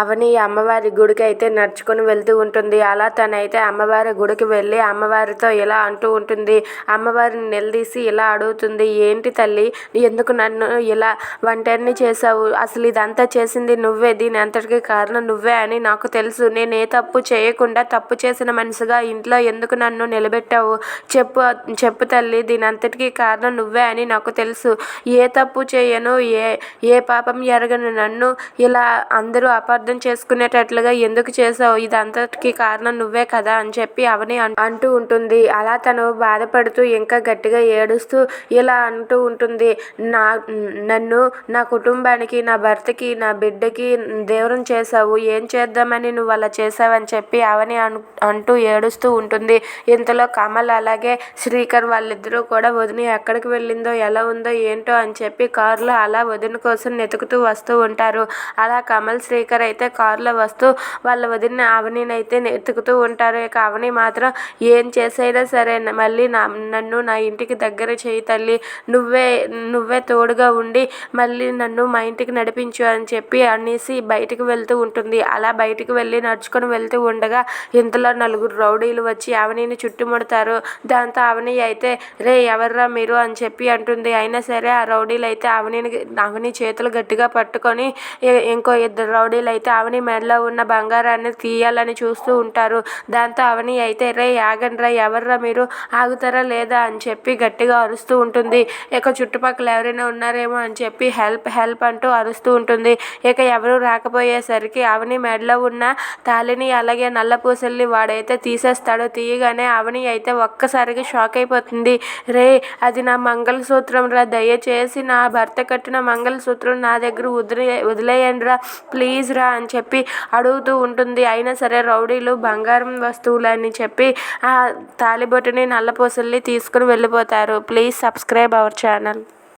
అవని అమ్మవారి గుడికి అయితే నడుచుకొని వెళ్తూ ఉంటుంది. అలా తనైతే అమ్మవారి గుడికి వెళ్ళి అమ్మవారితో ఇలా అంటూ ఉంటుంది. అమ్మవారిని నిలదీసి ఇలా అడుగుతుంది. ఏంటి తల్లి ఎందుకు నన్ను ఇలా ఒంటరిని చేసావు అసలు ఇదంతా చేసింది నువ్వే. దీని అంతటికి కారణం నువ్వే అని నాకు తెలుసు. నేను ఏ తప్పు చేయకుండా తప్పు చేసిన మనిషిగా ఇంట్లో ఎందుకు నన్ను నిలబెట్టావు? చెప్పు చెప్పు తల్లి. దీని అంతటికీ కారణం నువ్వే అని నాకు తెలుసు. ఏ తప్పు చేయను? ఏ ఏ పాపం ఎరగను? నన్ను ఇలా అందరూ అపార్థం అర్థం చేసుకునేటట్లుగా ఎందుకు చేసావు ఇదంతటికి కారణం నువ్వే కదా అని చెప్పి అవని అంటూ ఉంటుంది. అలా తను బాధపడుతూ ఇంకా గట్టిగా ఏడుస్తూ ఇలా అంటూ ఉంటుంది. నా నన్ను నా కుటుంబానికి నా భర్తకి నా బిడ్డకి దూరం చేసావు ఏం చేద్దామని నువ్వు అలా చేసావని చెప్పి అవని అంటూ ఏడుస్తూ ఉంటుంది. ఇంతలో కమల్ అలాగే శ్రీకర్ వాళ్ళిద్దరూ కూడా వదిన ఎక్కడికి వెళ్ళిందో ఎలా ఉందో ఏంటో అని చెప్పి కారులో అలా వదిన కోసం వెతుకుతూ వస్తూ ఉంటారు. అలా కమల్ శ్రీకర్ అయితే కారులో వస్తూ వాళ్ళ వదిన అవనిని అయితే వెతుకుతూ ఉంటారు ఇక అవని మాత్రం ఏం చేసైనా సరే మళ్ళీ నా నన్ను నా ఇంటికి దగ్గర చేయి తల్లి. నువ్వే నువ్వే తోడుగా ఉండి మళ్ళీ నన్ను మా ఇంటికి నడిపించు అని చెప్పి అనేసి బయటికి వెళ్తూ ఉంటుంది. అలా బయటికి వెళ్ళి నడుచుకొని వెళ్తూ ఉండగా ఇంతలో నలుగురు రౌడీలు వచ్చి అవనిని చుట్టుముడతారు. దాంతో అవని అయితే రే ఎవర్రా మీరు? అని చెప్పి అంటుంది. అయినా సరే ఆ రౌడీలు అయితే అవనిని అవని చేతులు గట్టిగా పట్టుకొని ఇంకో ఇద్దరు రౌడీలు అయితే అవని మెడలో ఉన్న బంగారాన్ని తీయాలని చూస్తూ ఉంటారు. దాంతో అవని అయితే రే ఆగండ్రా ఎవర్రా మీరు? ఆగుతారా లేదా? అని చెప్పి గట్టిగా అరుస్తూ ఉంటుంది. ఇక చుట్టుపక్కల ఎవరైనా ఉన్నారేమో అని చెప్పి హెల్ప్ హెల్ప్ అంటూ అరుస్తూ ఉంటుంది. ఇక ఎవరు రాకపోయేసరికి అవని మెడలో ఉన్న తాళిని అలాగే నల్ల పూసల్ని వాడైతే తీసేస్తాడో. తీయగానే అవని అయితే ఒక్కసారిగా షాక్ అయిపోతుంది. రే అది నా మంగళసూత్రం రా దయచేసి నా భర్త కట్టిన మంగళసూత్రం నా దగ్గర వదిలే వదిలేయండి రా ప్లీజ్ రా అని చెప్పి అడుగుతూ ఉంటుంది. అయినా సరే రౌడీలు బంగారం వస్తువులని చెప్పి ఆ తాలిబొట్టుని నల్లపూసల్ని తీసుకుని వెళ్ళిపోతారు. Please subscribe our channel.